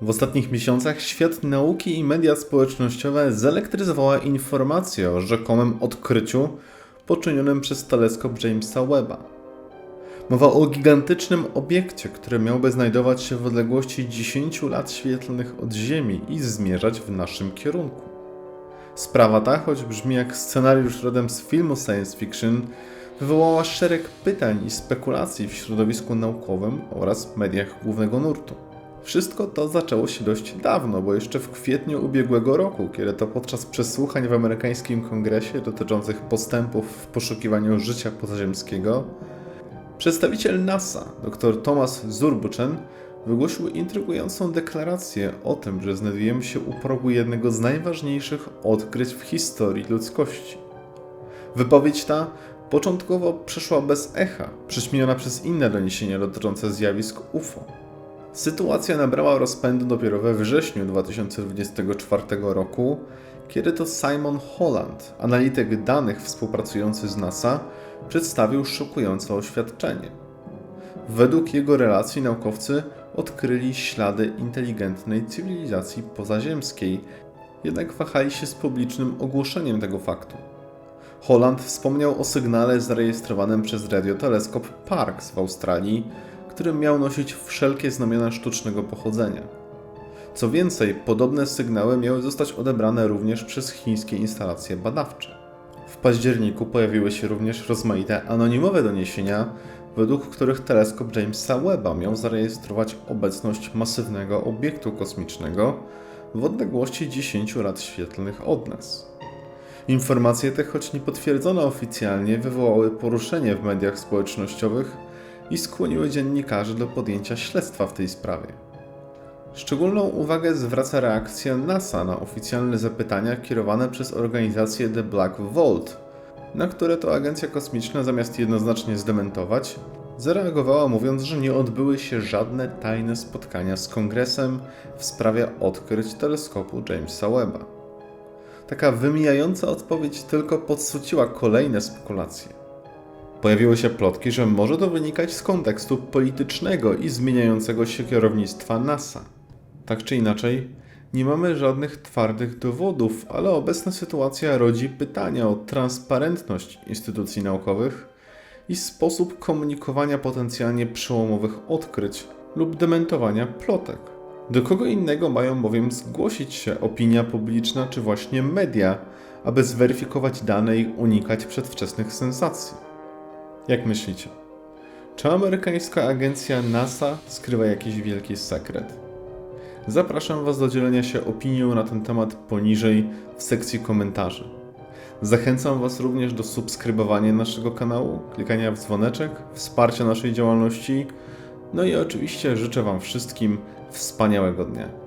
W ostatnich miesiącach świat nauki i media społecznościowe zelektryzowała informacja o rzekomym odkryciu poczynionym przez teleskop Jamesa Webba. Mowa o gigantycznym obiekcie, który miałby znajdować się w odległości 10 lat świetlnych od Ziemi i zmierzać w naszym kierunku. Sprawa ta, choć brzmi jak scenariusz rodem z filmu science fiction, wywołała szereg pytań i spekulacji w środowisku naukowym oraz mediach głównego nurtu. Wszystko to zaczęło się dość dawno, bo jeszcze w kwietniu ubiegłego roku, kiedy to podczas przesłuchań w amerykańskim kongresie dotyczących postępów w poszukiwaniu życia pozaziemskiego, przedstawiciel NASA, dr Thomas Zurbuchen, wygłosił intrygującą deklarację o tym, że znajdujemy się u progu jednego z najważniejszych odkryć w historii ludzkości. Wypowiedź ta początkowo przeszła bez echa, przyćmiona przez inne doniesienia dotyczące zjawisk UFO. Sytuacja nabrała rozpędu dopiero we wrześniu 2024 roku, kiedy to Simon Holland, analityk danych współpracujący z NASA, przedstawił szokujące oświadczenie. Według jego relacji naukowcy odkryli ślady inteligentnej cywilizacji pozaziemskiej, jednak wahali się z publicznym ogłoszeniem tego faktu. Holland wspomniał o sygnale zarejestrowanym przez radioteleskop Parkes w Australii, który miał nosić wszelkie znamiona sztucznego pochodzenia. Co więcej, podobne sygnały miały zostać odebrane również przez chińskie instalacje badawcze. W październiku pojawiły się również rozmaite anonimowe doniesienia, według których teleskop Jamesa Webba miał zarejestrować obecność masywnego obiektu kosmicznego w odległości 10 lat świetlnych od nas. Informacje te, choć nie potwierdzone oficjalnie, wywołały poruszenie w mediach społecznościowych i skłoniły dziennikarzy do podjęcia śledztwa w tej sprawie. Szczególną uwagę zwraca reakcja NASA na oficjalne zapytania kierowane przez organizację The Black Vault, na które to agencja kosmiczna zamiast jednoznacznie zdementować, zareagowała mówiąc, że nie odbyły się żadne tajne spotkania z kongresem w sprawie odkryć teleskopu Jamesa Webba. Taka wymijająca odpowiedź tylko podsyciła kolejne spekulacje. Pojawiły się plotki, że może to wynikać z kontekstu politycznego i zmieniającego się kierownictwa NASA. Tak czy inaczej, nie mamy żadnych twardych dowodów, ale obecna sytuacja rodzi pytania o transparentność instytucji naukowych i sposób komunikowania potencjalnie przełomowych odkryć lub dementowania plotek. Do kogo innego mają bowiem zgłosić się opinia publiczna czy właśnie media, aby zweryfikować dane i unikać przedwczesnych sensacji? Jak myślicie? Czy amerykańska agencja NASA skrywa jakiś wielki sekret? Zapraszam Was do dzielenia się opinią na ten temat poniżej w sekcji komentarzy. Zachęcam Was również do subskrybowania naszego kanału, klikania w dzwoneczek, wsparcia naszej działalności, no i oczywiście życzę Wam wszystkim wspaniałego dnia.